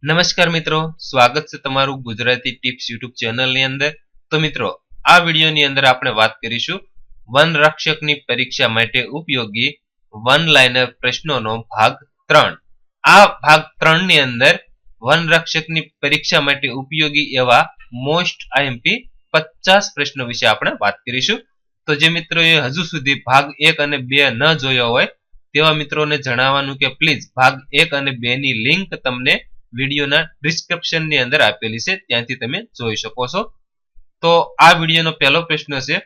નમસ્કાર મિત્રો, સ્વાગત છે તમારું ગુજરાતી ટિપ્સ યુટ્યુબ ચેનલની અંદર. તો મિત્રો, આ વિડીયોની અંદર આપણે વાત કરીશું વન રક્ષકની પરીક્ષા માટે ઉપયોગી વન લાઇનર પ્રશ્નોનો ભાગ ત્રણ. આ ભાગ ત્રણની અંદર વન રક્ષકની પરીક્ષા માટે ઉપયોગી એવા મોસ્ટ આઈએમપી પચાસ પ્રશ્નો વિશે આપણે વાત કરીશું. તો જે મિત્રોએ હજુ સુધી ભાગ એક અને બે ન જોયો હોય, તેવા મિત્રોને જણાવવાનું કે પ્લીઝ ભાગ એક અને બે ની લિંક તમને વિડીયોના ડિસ્ક્રિપ્શનની અંદર આપેલી છે. ત્યાંથી તમે જોઈ શકો છો. તો આ વિડીયોનો પહેલો પ્રશ્ન છે,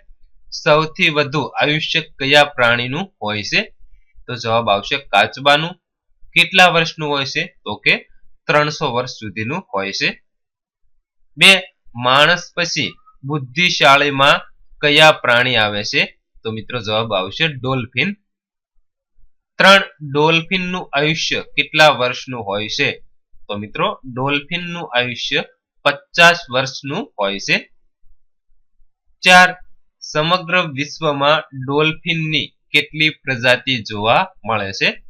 સૌથી વધુ આયુષ્ય કયા પ્રાણીનું હોય છે? તો જવાબ આવશે કાચબાનું. કેટલા વર્ષનું હોય છે? તો કે ત્રણસો વર્ષ સુધીનું હોય છે. બે, માણસ પછી બુદ્ધિશાળીમાં કયા પ્રાણી આવે છે? તો મિત્રો જવાબ આવશે ડોલ્ફિન. ત્રણ, ડોલ્ફિનનું આયુષ્ય કેટલા વર્ષનું હોય છે? તો મિત્રો, ડોલ્ફિનનું આયુષ્ય પચાસ વર્ષનું હોય છે. ચાર, સમગ્ર વિશ્વમાં ડોલ્ફિનની કેટલી પ્રજાતિ જોવા મળે છે?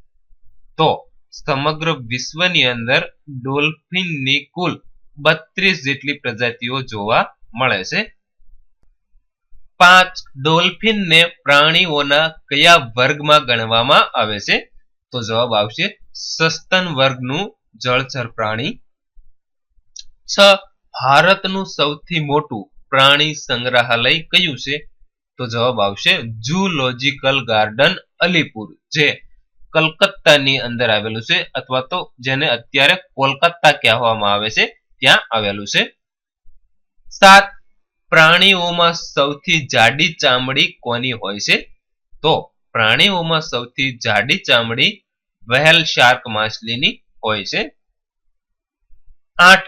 તો, સમગ્ર વિશ્વની અંદર ડોલ્ફિનની કુલ બત્રીસ જેટલી પ્રજાતિઓ જોવા મળે છે. પાંચ, ડોલ્ફિનને પ્રાણીઓના કયા વર્ગમાં ગણવામાં આવે છે? તો જવાબ આવશે સસ્તન વર્ગનું જળચર પ્રાણી. છ, ભારતનું સૌથી મોટું પ્રાણી સંગ્રહાલય કયું છે? તો જવાબ આવશે ઝૂલોજીકલ ગાર્ડન, અલીપુર, જે કલકત્તાની અંદર આવેલું છે, અથવા તો જેને અત્યારે કોલકાતા કહેવામાં આવે છે, ત્યાં આવેલું છે. સાત, પ્રાણીઓમાં સૌથી જાડી ચામડી કોની હોય છે? તો પ્રાણીઓમાં સૌથી જાડી ચામડી વહેલ શાર્ક માછલીની હોય છે? આઠ.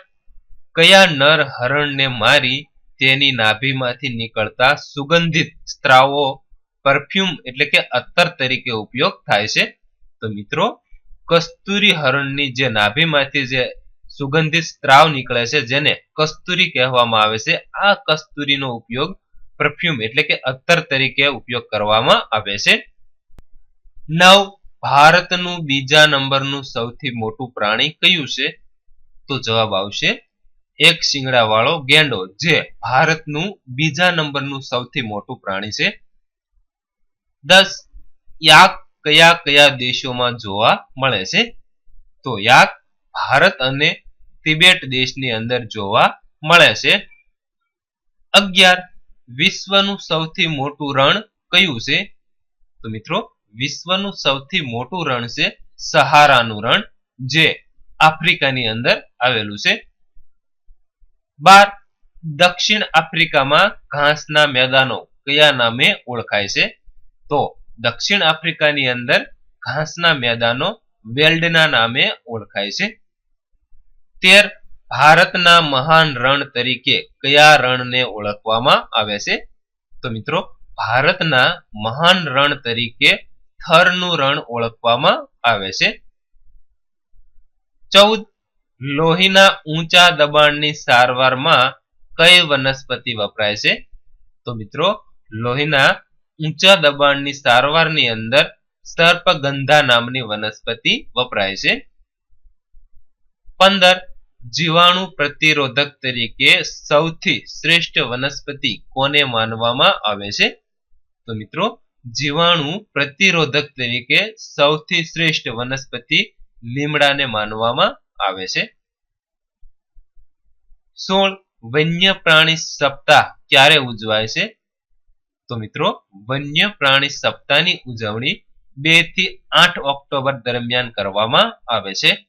કયા નર હરણને મારી તેની નાભીમાંથી નીકળતા સુગંધિત સ્ત્રાવો પરફ્યુમ એટલે કે અત્તર તરીકે ઉપયોગ થાય છે? તો મિત્રો, કસ્તુરી હરણની જે નાભીમાંથી જે સુગંધિત સ્ત્રાવ નીકળે છે, જેને કસ્તુરી કહેવામાં આવે છે, આ કસ્તુરીનો ઉપયોગ પરફ્યુમ એટલે કે અત્તર તરીકે ઉપયોગ કરવામાં આવે છે. નવ. ભારતનું બીજા નંબરનું સૌથી મોટું પ્રાણી કયું છે? તો જવાબ આવશે એક શિંગડા વાળો ગેંડો, જે ભારતનું બીજા નંબરનું સૌથી મોટું પ્રાણી છે. દસ યાક કયા કયા દેશોમાં જોવા મળે છે? તો યાક ભારત અને તિબેટ દેશની અંદર જોવા મળે છે. અગિયાર વિશ્વનું સૌથી મોટું રણ કયું છે? તો મિત્રો વિશ્વનું સૌથી મોટું રણ છે સહારાનું રણ, જે આફ્રિકાની અંદર આવેલું છે. બાર, દક્ષિણ આફ્રિકામાં ઘાસના મેદાનો કયા નામે ઓળખાય છે? તો દક્ષિણ આફ્રિકાની અંદર ઘાસના મેદાનો વેલ્ડના નામે ઓળખાય છે. તેર, ભારતના મહાન રણ તરીકે કયા રણને ઓળખવામાં આવે છે? તો મિત્રો, ભારતના મહાન રણ તરીકે થરનું રણ ઓળખવામાં આવે છે. ચૌદ, લોહીના ઊંચા દબાણની સારવારમાં કઈ વનસ્પતિ વપરાય છે? તો મિત્રો, લોહીના ઊંચા દબાણની સારવારની અંદર સર્પગંધા નામની વનસ્પતિ વપરાય છે. પંદર, જીવાણુ પ્રતિરોધક તરીકે સૌથી શ્રેષ્ઠ વનસ્પતિ કોને માનવામાં આવે છે? તો મિત્રો જીવાણુ પ્રતિરોધક તરીકે સૌથી શ્રેષ્ઠ વનસ્પતિ લીમડાને માનવામાં આવે છે. સોળ વન્ય પ્રાણી સપ્તાહ ક્યારે ઉજવાય છે? તો મિત્રો, વન્ય પ્રાણી સપ્તાહની ઉજવણી બેથી આઠ ઓક્ટોબર દરમિયાન કરવામાં આવે છે.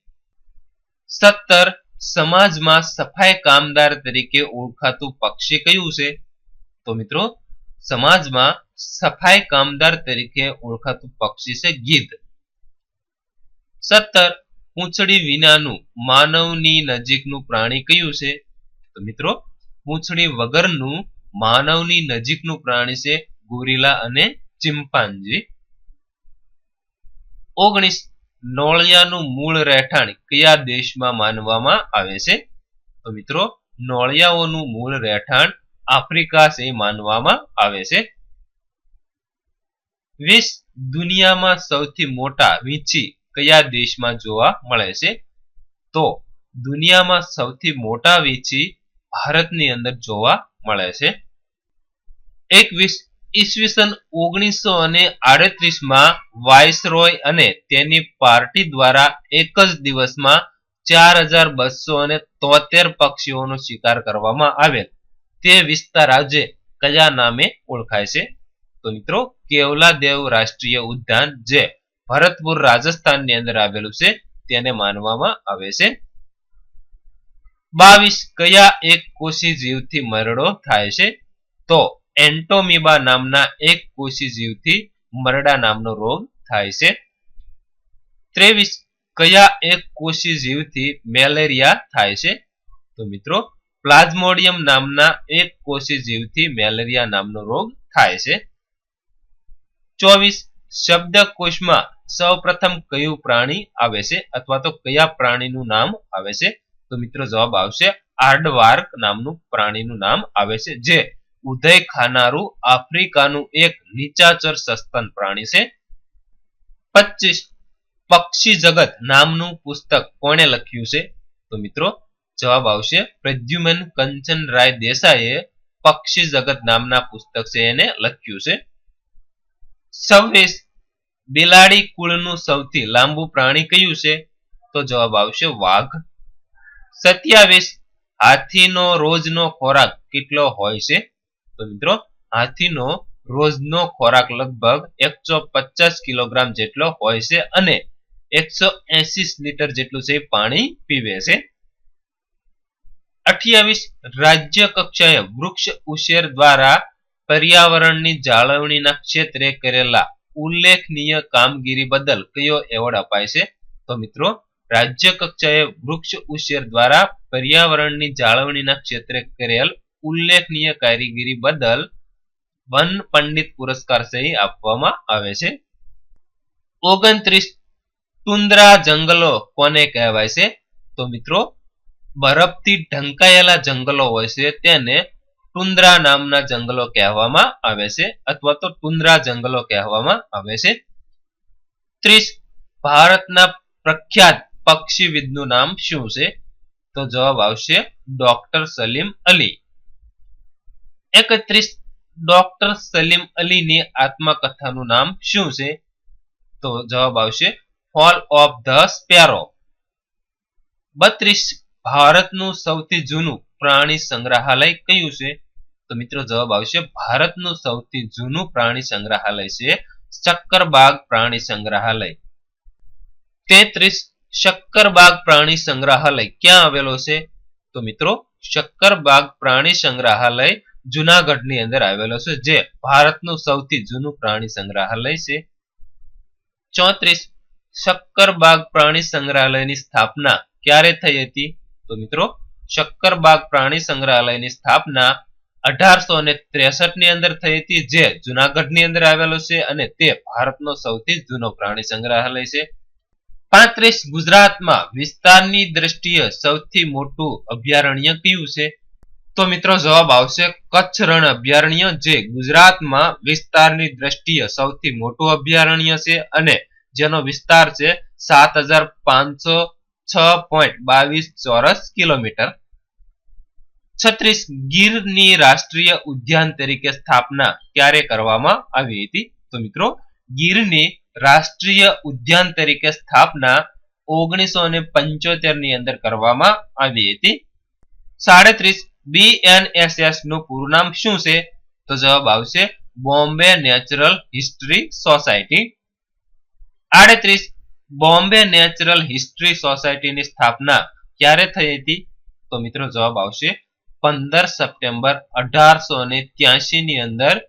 સત્તર સમાજમાં સફાઈ કામદાર તરીકે ઓળખાતું પક્ષી કયું છે? તો મિત્રો, સમાજમાં સફાઈ કામદાર તરીકે ઓળખાતું પક્ષી છે ગીધ. સત્તર, પૂંછડી વિનાનું માનવની નજીકનું પ્રાણી કયું છે? તો મિત્રો, પૂંછડી વગરનું માનવની નજીકનું પ્રાણી છે ગોરીલા અને ચિમ્પાન્જી ઓગણીસ, નોળિયાનું મૂળ રહેઠાણ કયા દેશમાં માનવામાં આવે છે? તો મિત્રો, નોળિયાઓનું મૂળ રહેઠાણ આફ્રિકા છે માનવામાં આવે છે. વીસ દુનિયામાં સૌથી મોટા વીંછી કયા દેશમાં જોવા મળે છે? તો દુનિયામાં સૌથી મોટા વીંછી ભારતની અંદર જોવા મળે છે. એકવીસ ઈસવીસન ઓગણીસો અને આડત્રીસમાં વાઇસરોય અને તેની પાર્ટી દ્વારા એક જ દિવસમાં ચાર હજાર બસો અને તોતેર પક્ષીઓનો શિકાર કરવામાં આવેલ. તે વિસ્તાર આજે કયા નામે ઓળખાય છે? તો મિત્રો કેવલાદેવ રાષ્ટ્રીય ઉદ્યાન જે ભરતપુર રાજસ્થાનની અંદર આવેલું છે, તેને માનવામાં આવે છે. બાવીસ કયા એક કોષી જીવથી મરડો થાય છે? તો એન્ટોમીબા નામના એક કોષી જીવથી મરડા નામનો રોગ થાય છે. ત્રેવીસ કયા એક કોષી જીવથી મેલેરિયા થાય છે? તો મિત્રો, પ્લાઝ્મોડિયમ નામના એક કોષી જીવથી મેલેરિયા નામનો રોગ થાય છે. ચોવીસ શબ્દકોશમાં સૌપ્રથમ કયું પ્રાણી આવે છે? અથવા તો કયા પ્રાણીનું નામ આવે છે? તો મિત્રો જવાબ આવશે આર્ડવાર્ક નામનું પ્રાણીનું નામ આવે છે, જે ઉદય ખાનારું આફ્રિકાનું એક નીચાચર સસ્તન પ્રાણી છે. પચીસ પક્ષી જગત નામનું પુસ્તક કોણે લખ્યું છે? તો મિત્રો જવાબ આવશે પ્રદ્યુમન કંચન રાય દેસાઈએ પક્ષી જગત નામના પુસ્તક છે એને લખ્યું છે. છવ્વીસ બિલાડી કુળનું સૌથી લાંબુ પ્રાણી કયું છે? તો જવાબ આવશે વાઘ. સત્યાવીસ, હાથીનો રોજનો ખોરાક કેટલો હોય છે? તો મિત્રો, હાથીનો રોજનો ખોરાક લગભગ એકસો પચાસ કિલોગ્રામ જેટલો હોય છે અને એકસો એસી લીટર જેટલું છે પાણી પીવે છે. અઠ્યાવીસ રાજ્ય કક્ષાએ વૃક્ષ ઉછેર દ્વારા પર્યાવરણની જાળવણીના ક્ષેત્રે કરેલા ઉલ્લેખનીય કામગીરી બદલ કયો એવોર્ડ અપાય છે? તો મિત્રો, રાજ્ય કક્ષાએ વૃક્ષ ઉછેર દ્વારા પર્યાવરણની જાળવણીના ક્ષેત્રે કરેલ ઉલ્લેખનીય કારીગીરી બદલ વન પંડિત પુરસ્કાર સહી આપવામાં આવે છે. ઓગણત્રીસ તુંદ્રા જંગલો કોને કહેવાય છે? તો મિત્રો, બરફથી ઢંકાયેલા જંગલો હોય છે તેને ટુંદ્રા નામના જંગલો કહેવામાં આવે છે અથવા તો ટુંદ્રા જંગલો કહેવામાં આવે છે. ત્રીસ, ભારતના પ્રખ્યાત પક્ષીવિદનું નામ શું છે? તો જવાબ આવશે ડોક્ટર સલીમ અલી. એકત્રીસ, ડોક્ટર સલીમ અલીની આત્મકથાનું નામ શું છે? તો જવાબ આવશે ફોલ ઓફ ધ સ્પેરો. બત્રીસ, ભારતનું સૌથી જૂનું પ્રાણી સંગ્રહાલય કયું છે? તો મિત્રો જવાબ આવશે, ભારતનું સૌથી જૂનું પ્રાણી સંગ્રહાલય છે શક્કરબાગ પ્રાણી સંગ્રહાલય. તેત્રીસ શક્કરબાગ પ્રાણી સંગ્રહાલય ક્યાં આવેલો છે? તો મિત્રો, શક્કરબાગ પ્રાણી સંગ્રહાલય જુનાગઢની અંદર આવેલો છે, જે ભારતનું સૌથી જૂનું પ્રાણી સંગ્રહાલય છે. ચોત્રીસ શક્કરબાગ પ્રાણી સંગ્રહાલયની સ્થાપના ક્યારે થઈ હતી? તો મિત્રો, શક્કરબાગ પ્રાણી સંગ્રહાલયની સ્થાપના અઢારસો ને ત્રેસઠની અંદર થઈ હતી જે જુનાગઢની અંદર આવેલો છે અને તે ભારતનો સૌથી જૂનો પ્રાણી સંગ્રહાલય છે. પાંત્રીસ ગુજરાતમાં વિસ્તારની દ્રષ્ટિએ સૌથી મોટું અભયારણ્ય કયું છે? તો મિત્રો જવાબ આવશે કચ્છ રણ અભયારણ્ય જે ગુજરાતમાં વિસ્તારની દ્રષ્ટિએ સૌથી મોટું અભયારણ્ય છે અને જેનો વિસ્તાર છે સાત હજાર પાંચસો છ પોઈન્ટ બાવીસ ચોરસ કિલોમીટર. છત્રીસ ગીરની રાષ્ટ્રીય ઉદ્યાન તરીકે સ્થાપના ક્યારે કરવામાં આવી હતી? તો મિત્રો, ગીરની રાષ્ટ્રીય ઉદ્યાન તરીકે સ્થાપના ઓગણીસો ને અંદર કરવામાં આવી હતી. સાડત્રીસ બીએનએસએસનું પૂરું નામ શું છે? તો જવાબ આવશે બોમ્બે નેચરલ હિસ્ટ્રી સોસાયટી. આડત્રીસ બોમ્બે નેચરલ હિસ્ટ્રી સોસાયટીની સ્થાપના ક્યારે થઈ હતી? તો મિત્રો જવાબ આવશે પંદર સપ્ટેમ્બર અઢારસો ને ની અંદર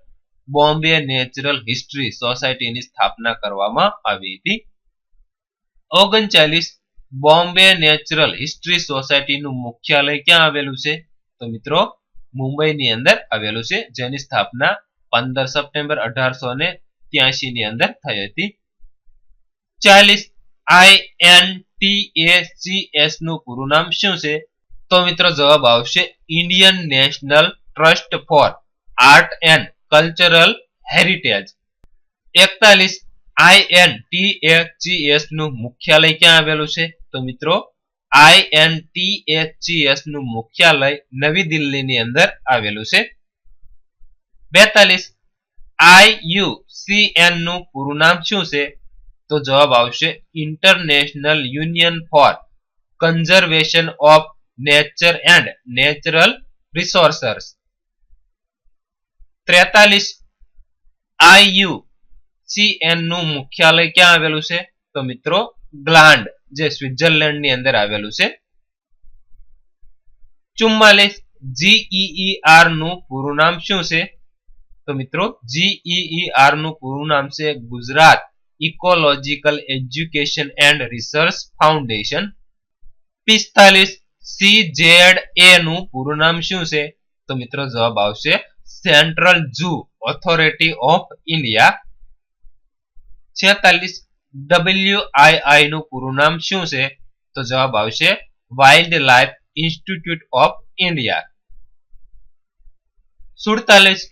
બોમ્બે નેચરલ હિસ્ટ્રી સોસાયટીની સ્થાપના કરવામાં આવી હતી. ઓગણચાલીસ બોમ્બે નેચરલ હિસ્ટ્રી સોસાયટીનું મુખ્યાલય ક્યાં આવેલું છે? તો મિત્રો, મુંબઈની અંદર આવેલું છે, જેની સ્થાપના પંદર સપ્ટેમ્બર અઢારસો ને ની અંદર થઈ હતી. ચાલીસ I N T A C એસનું પૂરું નામ શું છે? તો મિત્રો જવાબ આવશે Indian National Trust for Art and Cultural Heritage એકતાલીસ આઈએનટીએચસીએસનું મુખ્યાલય ક્યાં આવેલું છે? તો મિત્રો આઈએનટીએચજીએસનું મુખ્યાલય નવી દિલ્હીની અંદર આવેલું છે. બેતાલીસ આઈયુ સી એનનું પૂરું નામ શું છે? તો જવાબ આવશે International Union for Conservation of Nature and Natural Resources ત્રેતાલીસ આઈયુ સીએનનું મુખ્યાલય ક્યાં આવેલું છે? તો મિત્રો, ગ્લાન્ડ, જે સ્વિટરલેન્ડની અંદર આવેલું છે. ચુમ્માલીસ જીઈઆરનું પૂરું નામ શું છે? તો મિત્રો જીઈઆરનું પૂરું નામ છે Gujarat Ecological Education and Research Foundation. પિસ્તાલીસ સી નું પૂરું નામ શું છે? તો મિત્રો જવાબ આવશે Central Zoo Authority of India છેતાલીસ ડબલ્યુ આઈ આઈ નું પૂરું નામ શું છે? તો જવાબ આવશે wild life institute of India સુડતાલીસ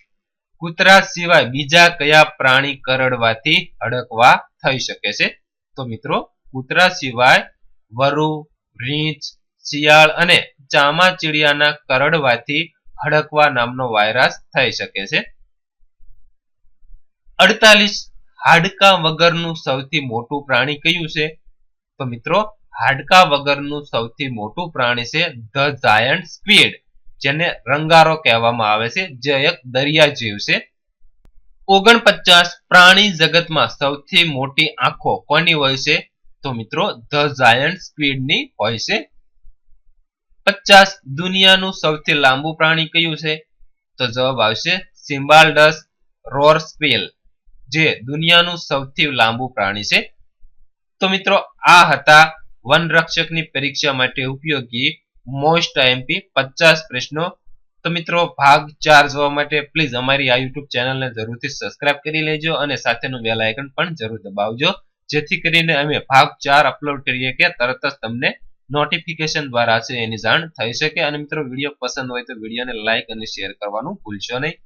કૂતરા સિવાય બીજા કયા પ્રાણી કરડવાથી અડકવા થઈ શકે છે? તો મિત્રો કૂતરા સિવાય વરુ, રીંછ શિયાળ અને ચામાચીડિયાના કરડવાથી હડકવા નામનો વાયરસ થઈ શકે છે. અડતાલીસ, હાડકા વગરનું સૌથી મોટું પ્રાણી કયું છે? તો મિત્રો, હાડકા વગરનું સૌથી મોટું પ્રાણી છે ધ જાયન્ટ સ્પીડ જેને રંગારો કહેવામાં આવે છે, જે એક દરિયા જીવ છે. ઓગણપચાસ, પ્રાણી જગતમાં સૌથી મોટી આંખો કોની હોય છે? તો મિત્રો, ધ જાયન્ટ સ્પીડની હોય છે. પચાસ દુનિયાનું સૌથી લાંબુ પ્રાણી કયું છે? તો જવાબ આવશે સિમ્બાલ્ડસ રોરસ્પેલ, જે દુનિયાનું સૌથી લાંબુ પ્રાણી છે. તો મિત્રો, આ હતા વનરક્ષકની પરીક્ષા માટે ઉપયોગી મોસ્ટ આઈએમપી પચાસ પ્રશ્નો. તો મિત્રો, ભાગ ચાર જોવા માટે પ્લીઝ અમારી આ યુટ્યુબ ચેનલને જરૂરથી સબસ્ક્રાઇબ કરી લેજો અને સાથેનું બેલ આઇકન પણ જરૂર દબાવજો. જેથી કરીને અમે ભાગ ચાર અપલોડ કરીએ કે તરત જ તમને નોટિફિકેશન દ્વારા છે એની જાણ થઈ શકે. અને મિત્રો, વીડિયો પસંદ હોય તો વિડીયોને લાઇક અને શેર કરવાનું ભૂલશો નહીં.